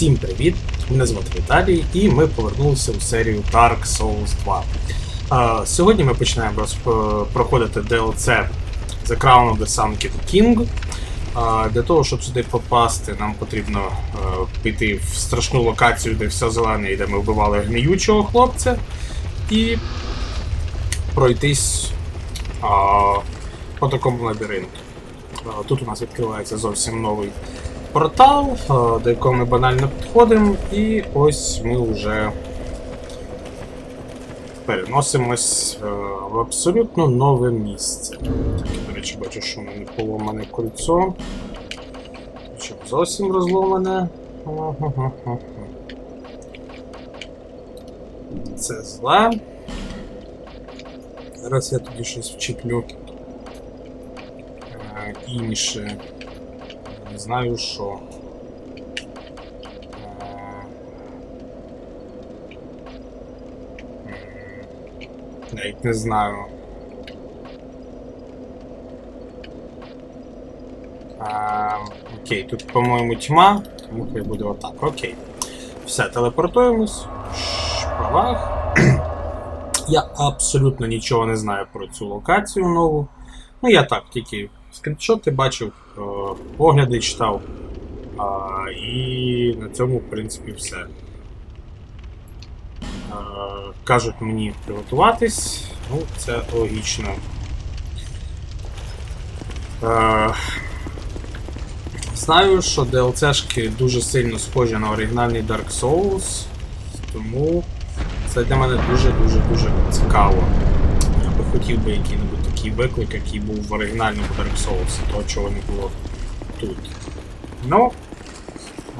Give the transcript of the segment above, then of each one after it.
Всім привіт! Мене звати Віталій, і ми повернулися у серію Dark Souls 2. А, сьогодні ми починаємо розп- проходити DLC The Crown of the Sun King. Для того, щоб сюди попасти, нам потрібно е, піти в страшну локацію, де все зелене, і де ми вбивали гниючого хлопця, і пройтись по такому лабіринту. Тут у нас відкривається зовсім новий портал, е, до якого ми банально підходимо, і ось ми вже переносимось е, в абсолютно нове місце. До речі, бачу, що в мене поломане кольцо. Що зовсім розломане. Це зле. Зараз я тоді щось вчіплю. Е, інше. Знаю що. Е, Навіть не знаю. Окей, тут, по-моєму, тьма, тому хай буде отак. Окей. Все, телепортуємось. Шпалах. Я абсолютно нічого не знаю про цю локацію нову. Ну, я так, тільки скріншоти бачив, е, огляди читав. І на цьому, в принципі, все. Е, кажуть мені приготуватись. Ну, це логічно. Е, знаю, що DLC-шки дуже сильно схожі на оригінальний Dark Souls, тому це для мене дуже-дуже дуже цікаво. Я би хотів би який-небудь такий виклик, який був в оригінальному Dark Souls, того чого не було тут. Ну,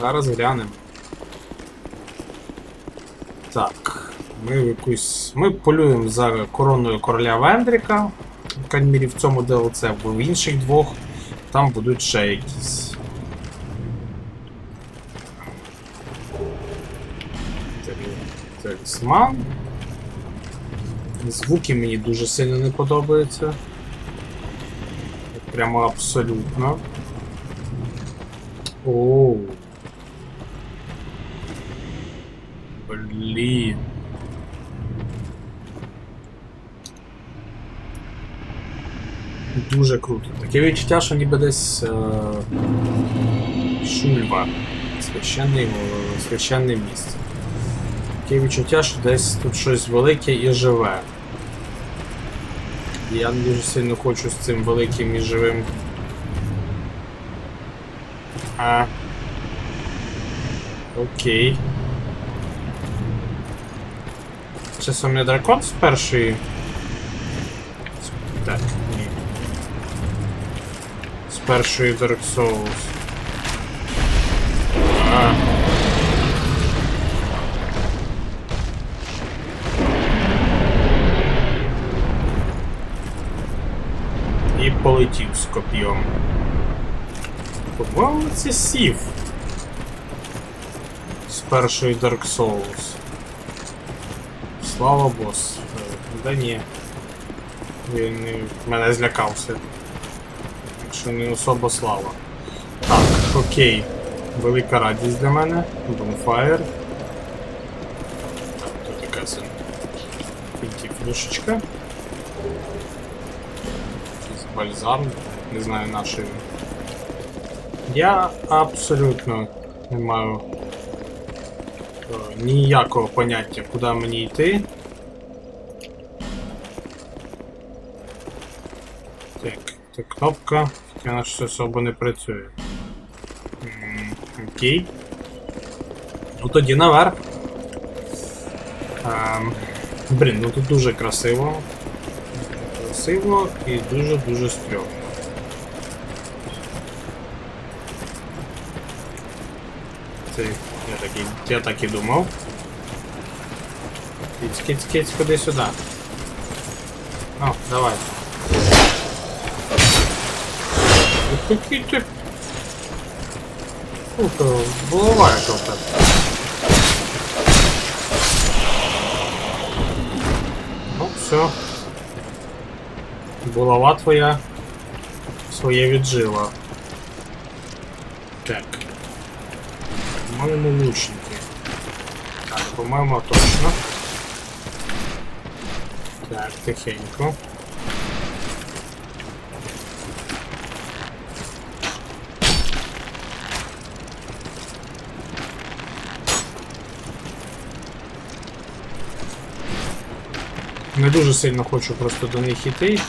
зараз глянемо. Так, ми якусь. Ми полюємо за короною короля Вендріка, в мірі в цьому DLC, бо в інших двох там будуть ще якісь. Талі- Талісман. Звуки мені дуже сильно не подобаються. Прямо абсолютно. Оу. Блін. Дуже круто. Таке відчуття, що ніби десь е... Шульва. Священний, місце. Таке відчуття, що десь тут щось велике і живе. Я дуже сильно хочу з цим великим і живим. А. Окей. Це саме дракон з першої. Так, ні. З першої Dark Souls. А. полетів з коп'єм. Це сів. З першої Dark Souls. Слава бос. Е, Да ні. Він не- мене злякався. Що не особо слава. Так, окей. Велика радість для мене. Bonfire. Так, тут якась флюшечка. Бальзам, не знаю нашої. Я абсолютно не маю е, ніякого поняття, куди мені йти. Так, це кнопка, вона щось особо не працює. Окей. Ну тоді наверх. Ем, блін, ну тут дуже красиво. Красиво і дуже-дуже стрьомно. Це я так і, я так і думав. Киць, киць, киць, ходи сюди. Ну, давай. Який ти. Ну, то голова яка в тебе. Ну, все. Булава твоя своє віджила. Так. По-моєму, лучники. Так, по-моєму, точно. Так, тихенько. Не дуже сильно хочу просто до них іти.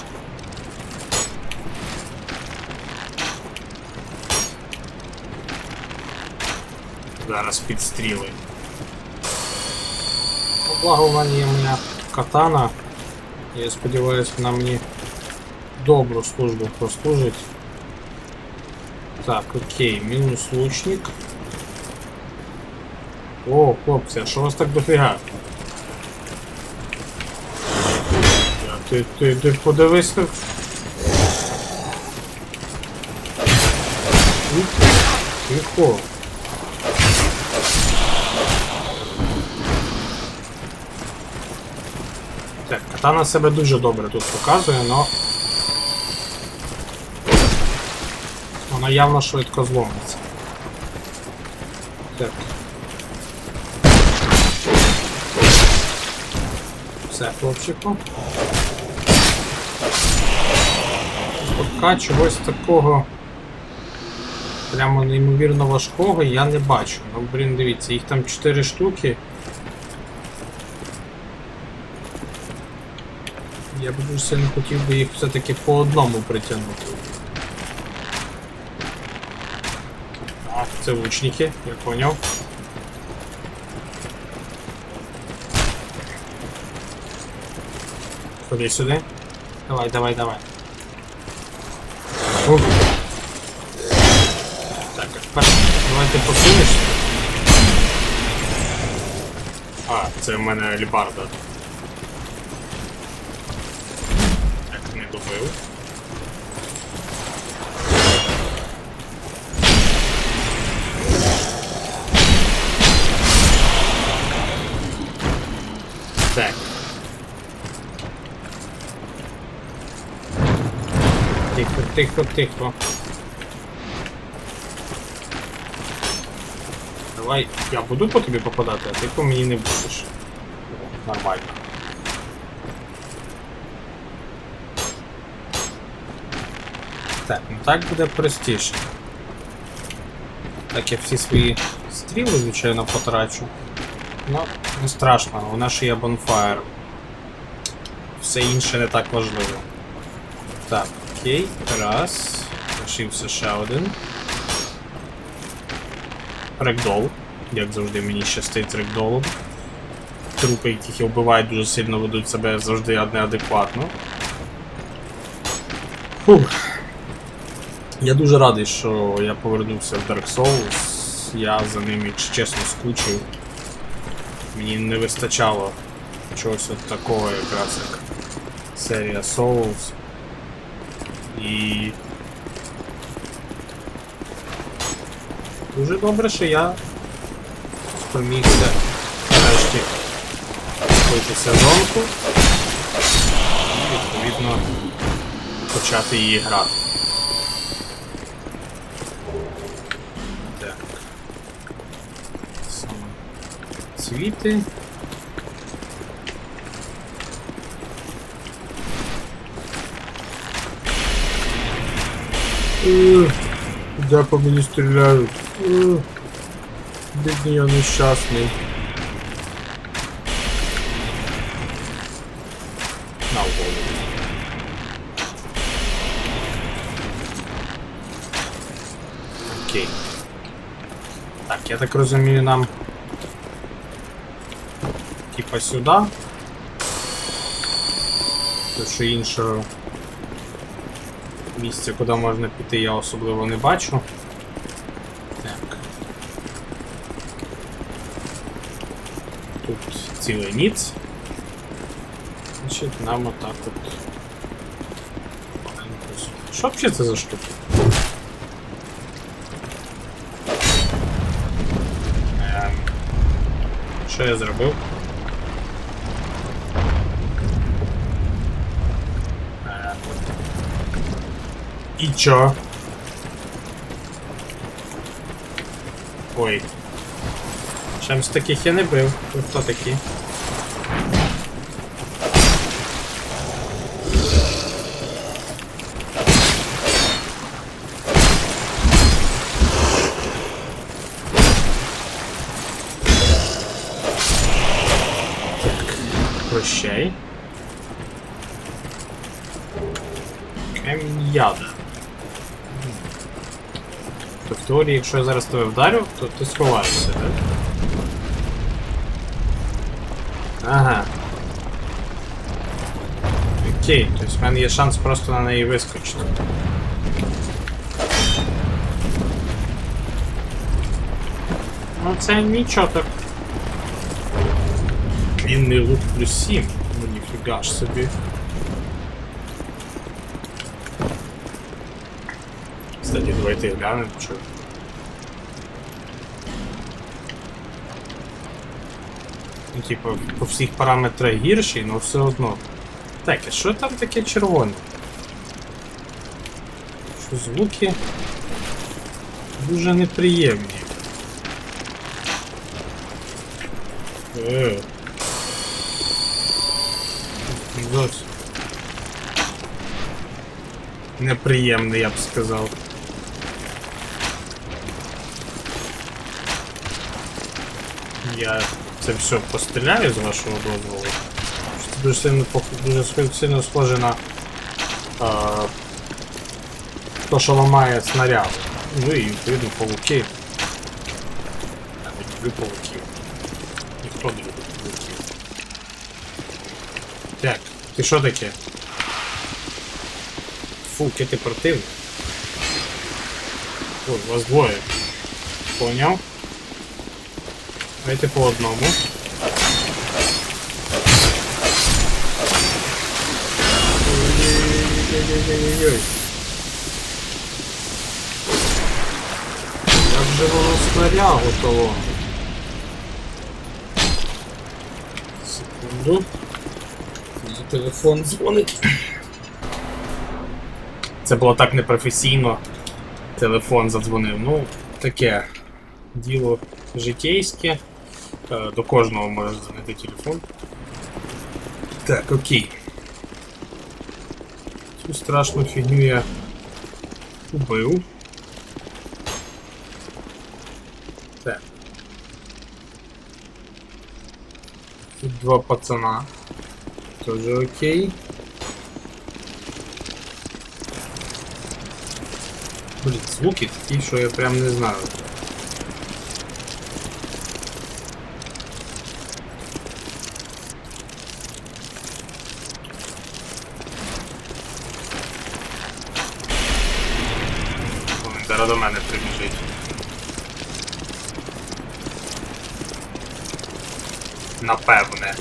Зараз підстріли. Ну, Благо в мене є моя катана. Я сподіваюся, вона мені добру службу прослужить. Так, окей, мінус лучник. О, хлопці, а що вас так дофіга? Ти, ти, ти подивись так. Тихо. Катана себе дуже добре тут показує, но. Вона явно швидко зломиться. Так. Все, хлопчику. Пока чогось такого прямо неймовірно важкого я не бачу. Ну, блін, дивіться, їх там 4 штуки. Я б дуже сильно хотів би їх все-таки по одному притягнути. А, це лучники, я поняв. Ходи сюди. Давай, давай, давай. Ух. Так, давай ти посунешся. А, це в мене алібарда. Так, не добив. Так. Тихо, тихо, тихо. Давай, я буду по тобі попадати, а ти по мені не будеш. Нормально. Так, ну так буде простіше. Так я всі свої стріли, звичайно, потрачу. Ну, не страшно, у нас ще є бонфаєр. Все інше не так важливо. Так, окей, раз. Лишився ще один. Рекдол. Як завжди мені щастить рекдолом. Трупи, яких я вбиваю, дуже сильно ведуть себе завжди неадекватно. Фух. Я дуже радий, що я повернувся в Dark Souls. Я за ним, якщо чесно, скучив. Мені не вистачало чогось от такого якраз як серія Souls. І. Дуже добре, що я спромігся нарешті пройти сезонку і відповідно почати її грати. цвіти. Ех, Де по мені стріляють? Ех, Бідний я нещасний. На голову. Окей. Так, я так розумію, нам. Типа сюди. Тому що іншого місця, куди можна піти, я особливо не бачу. Так. Тут цілий ніц. Значить, нам отак от. Що взагалі це за штуки? Ем, Що я зробив? І чо? Ой. Чимсь таких я не бив. Ви хто такі? Так, прощай. Кам'яда. То в теорії, якщо я зараз тебе вдарю, то ти сховаєшся, так? Ага. Окей, тобто в мене є шанс просто на неї вискочити. Ну це нічого так. Длинний лук плюс 7. Ну ніфіга ж собі. Кстати, давайте глянемо, що. Типу, по всіх параметрах гірший, але все одно. Так, а що там таке червоне? Що звуки дуже неприємні. Е. Неприємний, я б сказав. Я це все постріляю з вашого дозволу. Це дуже сильно дуже сильно схоже на а, то, що ламає снаряд. Ну і відповідно павуки. Не люблю павуків. Ніхто не любить павуків. Так, ти що таке? Фу, ти противник. Ой, вас двоє. Поняв? Давайте по одному. Ой-ой-ой-ой-ой-ой-ой. Як же воно снарягу того? Секунду. Телефон дзвонить. Це було так непрофесійно. Телефон задзвонив. Ну, таке діло житейське. Е, До кожного може дзвонити телефон. Так, окей. Цю страшну фігню я убив. Так. Тут два пацана. Тоже окей. Блін, звуки такі, що я прям не знаю. О, Він зараз до мене прибіжить. Напевне.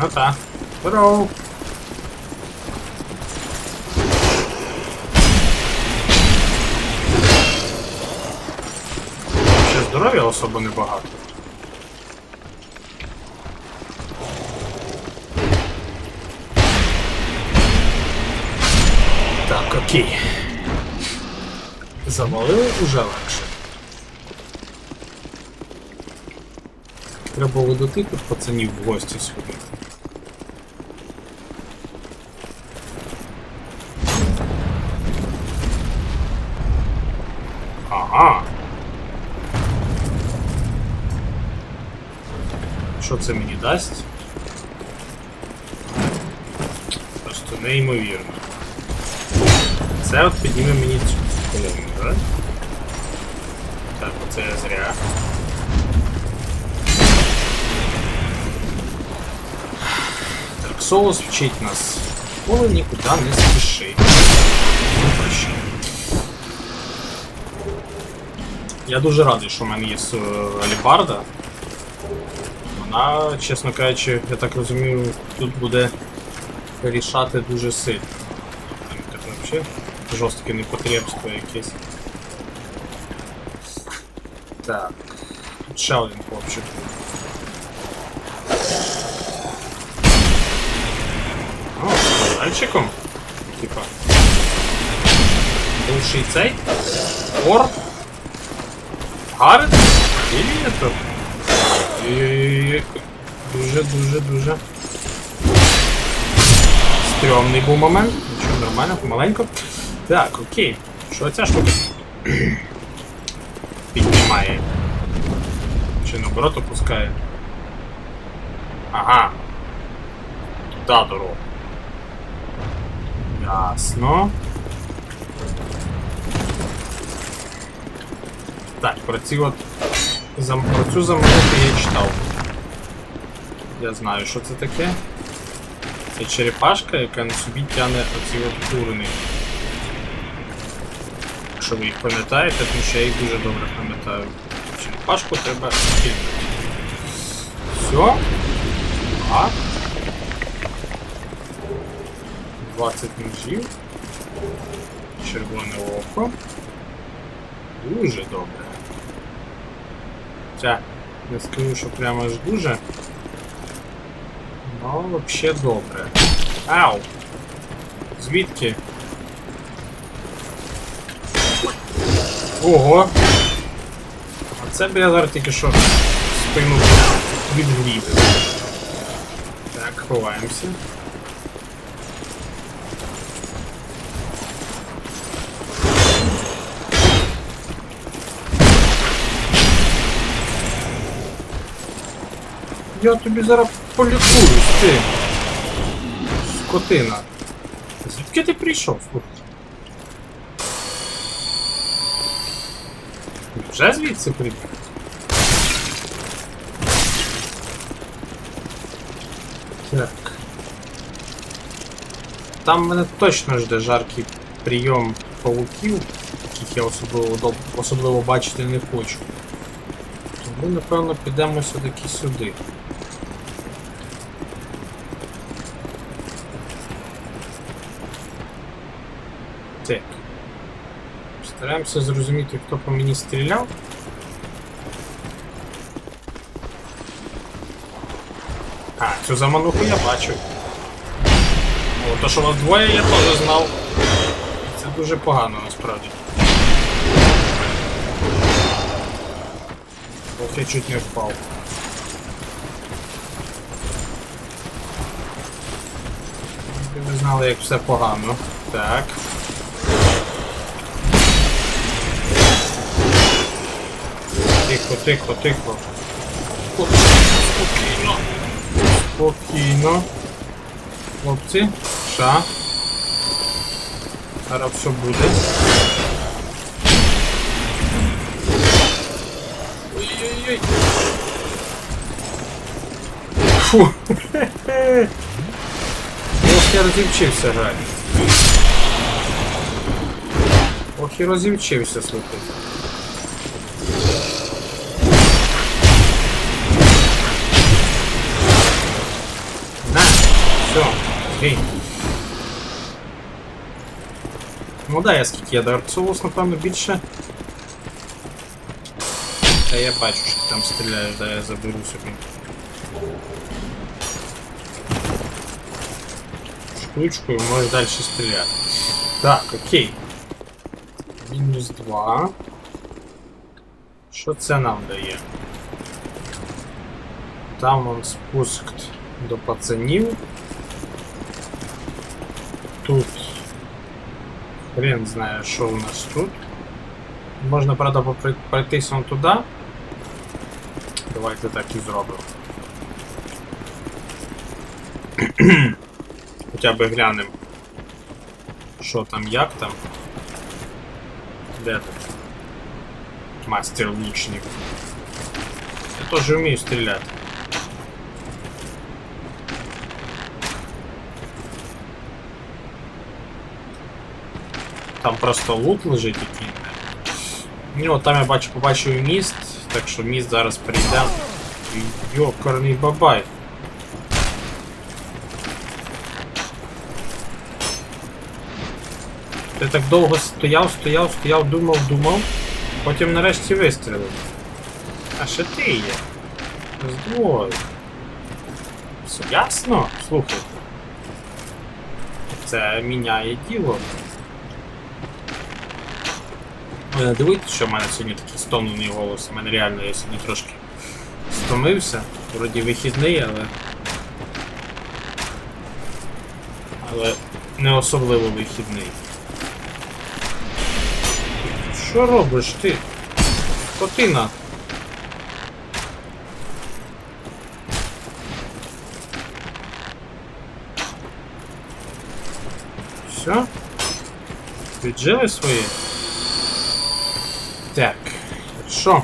Ну так. Здорово. Ще здоров'я особо небагато. Так, окей. Завалили уже легше. Треба було до от пацанів в гості сходити. Ага. Що це мені дасть? Просто неймовірно. Це от підніме мені цю колону, так? Так, оце я зря. Так, соус вчить нас. Коли нікуди не спіши. Ну. Я дуже радий, що в мене є е, алібарда. Вона, чесно кажучи, я так розумію, тут буде рішати дуже сильно. Там взагалі жорстке непотребство якесь. Так. Тут ще один хлопчик. О, з пальчиком? Типа. бувший цей? Ор? Гарет? Или это? Ой-ой-ой. Дуже, дуже, дуже. Стрьомний був момент. Нічого, нормально, помаленько. Так, окей. Що ця штука? Піднімає. Чи наоборот опускає? Ага. Туди дорогу. Ясно. Так, про ці от зам... про цю замовку я читав. Я знаю, що це таке. Це черепашка, яка на собі тягне оці от турни. Якщо ви їх пам'ятаєте, тому що я їх дуже добре пам'ятаю. Черепашку треба кинути. Все. Так. 20 ножів. Червоне око. Дуже добре. Хоча, не скажу, що прямо аж дуже. Ну, взагалі добре. Ау! Звідки? Ого! А це б зараз тільки що спину відгрів. Так, ховаємося. Я тобі зараз полікуюсь, ти. Скотина. Звідки ти прийшов? Вже звідси прийшов? Так. Там мене точно жде жаркий прийом пауків, яких я особливо, особливо бачити не хочу. Тому, напевно, підемо все-таки сюди. Так. Стараємося зрозуміти, хто по мені стріляв. А, цю замануху я бачу. О, то, що вас двоє, я теж знав. Це дуже погано насправді. Ох, я чуть не впав. Ви знали, як все погано. Так. Тихо, тихо, тихо. Спокійно. Спокійно. Хлопці. Ша. Зараз все буде. Ой-ой-ой. Фу. Ох, я розівчився грати. Ох, і розівчився, слухай. гей. Ну да, я скільки я Dark Souls, напевно, більше. Та я бачу, що ти там стріляєш, да я заберу собі. Штучкою можеш далі стріляти. Так, окей. Мінус 2. Що це нам дає? Там вон спуск до пацанів. хрен знає, що у нас тут. Можна, правда, попри- пройтись вон туди. Давайте так і зробимо. Хоча б глянемо. Що там, як там. Де тут? Мастер лучник. Я теж вмію стріляти. Там просто лут лежить який. Ну, от там я бачу, побачив міст, так що міст зараз прийде. Йокарний бабай. Ти так довго стояв, стояв, стояв, думав, думав, потім нарешті вистрілив. А ще ти є. Здвоє. Все ясно? Слухай. Це міняє діло. Не дивуйтесь, що в мене сьогодні такий стомлений голос. У мене реально я сьогодні трошки стомився. Вроді вихідний, але. Але не особливо вихідний. Що робиш ти? Скотина? Все? Віджили своє? Так, хорошо.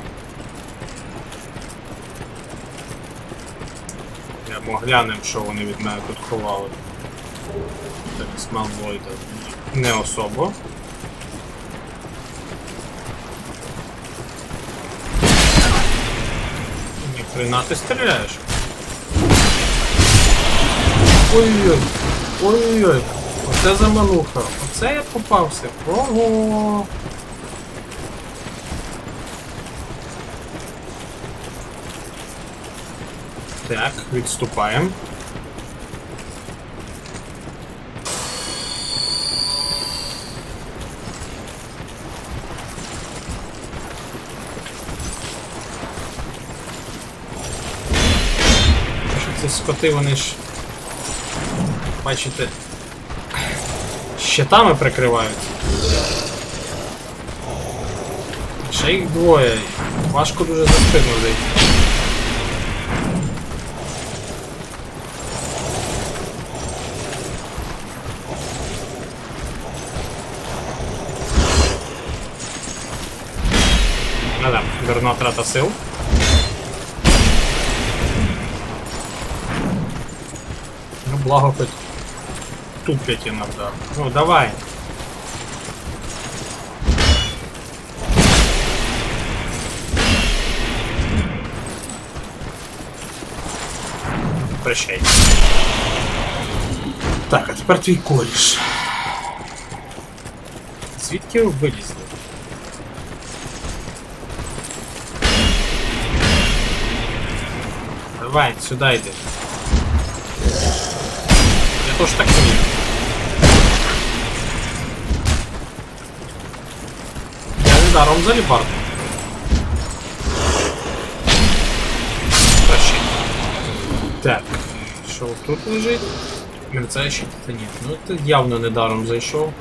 Я глянемо, що вони від мене тут ховали. Так, з Малвойда. Не особо. Ні, хрена ти стріляєш. Ой-ой-ой. Ой-ой-ой. Оце замануха. Оце я попався. Ого. Так, відступаємо. Що скоти, вони ж. Бачите. Щитами прикривають. Ще їх двоє. Важко дуже за спину зайти. да, дурна трата сил. Ну, благо хоть тупять иногда. Ну, давай. Прощай. Так, а тепер твій коріш. Звідки ви вилізли? Давай, сюда йди. Я тоже так вмію. Я не даром заліпарду. Прощай. Так, що тут лежить? Мерцаючий титаніт. Ну ти явно не даром зайшов.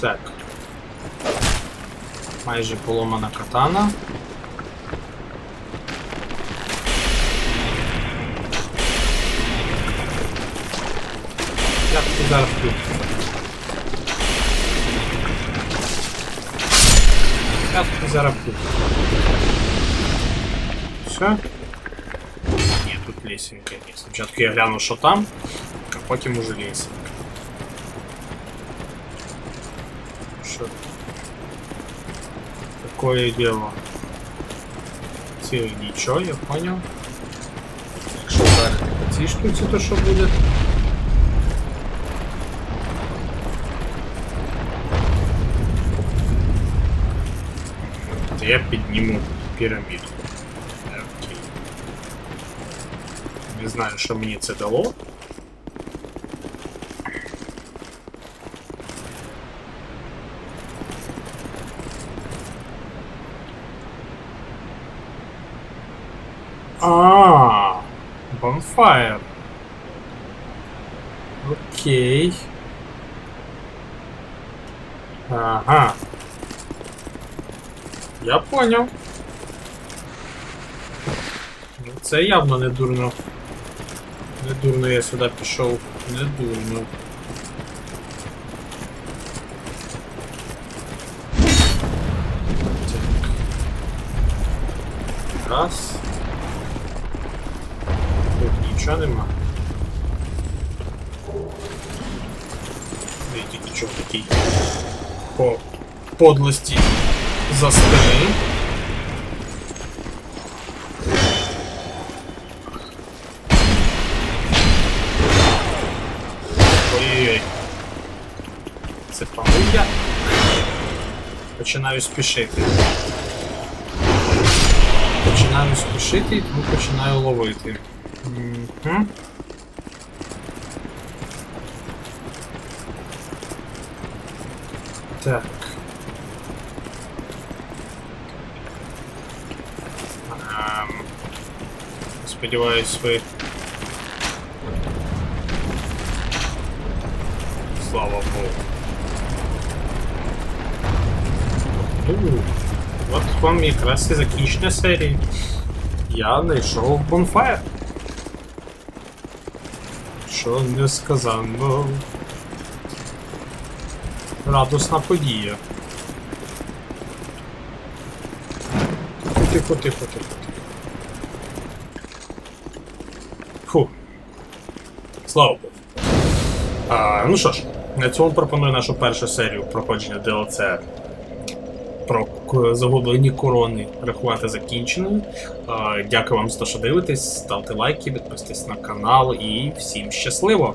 Так. Майже поломана катана. Я тут зараз тут. Я тут зараз тут. Все? Ні, тут лесенка є. Спочатку я гляну, що там, а потім уже лесенка. Що? Такое дело. Це нічого, я понял. Якщо вдарити по цій штуці, то що буде? То я підніму піраміду. Окей. Не знаю, що мені це дало. А, bonfire. Окей. Ага. Я понял. Ну, Це явно не дурно. Не дурно я сюди пішов. Не дурно. Так. Раз. Тут нічого нема. Я тільки чого такий по подлості за спини. Ой-ой-ой. Це я починаю спішити. Починаю спішити і тому починаю ловити. Мгм. Так. Сподіваюсь, ви. Слава Богу. От вам якраз і закінчення серії. Я знайшов бонфайр. Що несказанно. Радісна подія. Тихо, тихо, тихо, тихо. Фу. Слава Богу. А, ну що ж, на цьому пропоную нашу першу серію проходження DLC про загублені корони рахувати закінченою. Дякую вам за те, що дивитесь, ставте лайки, підписуйтесь на канал і всім щасливо!